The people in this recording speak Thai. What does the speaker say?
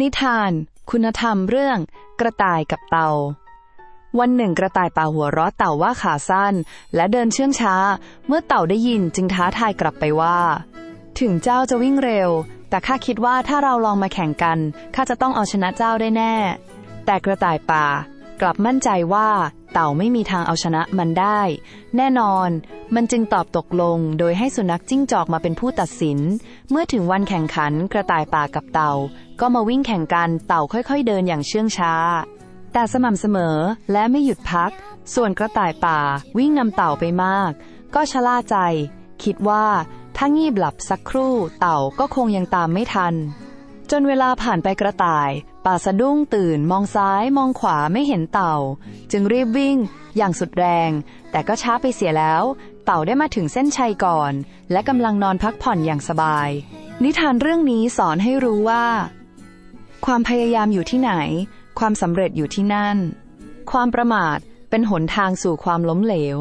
นิทาน คุณธรรมเรื่อง กระต่ายกับเต่า วันหนึ่งกระต่ายป่าหัวเราะเต่าว่าขาสั้น และเดินเชื่องช้า เมื่อเต่าได้ยินจึงท้าทายกลับไปว่า ถึงเจ้าจะวิ่งเร็ว แต่ข้าคิดว่าถ้าเราลองมาแข่งกันข้าจะต้องเอาชนะเจ้าได้แน่ แต่กระต่ายป่ากลับมั่นใจว่าเต่าไม่มีทางเอาชนะมันได้ แน่นอน มันจึงตอบตกลง โดยให้สุนัขจิ้งจอกมาเป็นผู้ตัดสิน เมื่อถึงวันแข่งขันกระต่ายป่ากับเต่า ก็มาวิ่งแข่งกันเต่าค่อยๆ เดินอย่างเชื่องช้า แต่สม่ำเสมอและไม่หยุดพัก ส่วนกระต่ายป่าวิ่งนำเต่าไปมาก ก็ชะล่าใจ คิดว่าถ้างีบหลับสักครู่เต่าก็คงยังตามไม่ทัน จนเวลาผ่านไปกระต่าย ป่าสะดุ้งตื่นมองซ้ายมองขวาไม่เห็นเต่า จึงรีบวิ่ง อย่างสุดแรง แต่ก็ช้าไปเสียแล้ว เต่าได้มาถึงเส้นชัยก่อน และกำลังนอนพักผ่อนอย่างสบาย นิทานเรื่องนี้สอนให้รู้ว่า ความพยายามอยู่ที่ไหน ความสำเร็จอยู่ที่นั่น ความประมาทเป็นหนทางสู่ความล้มเหลว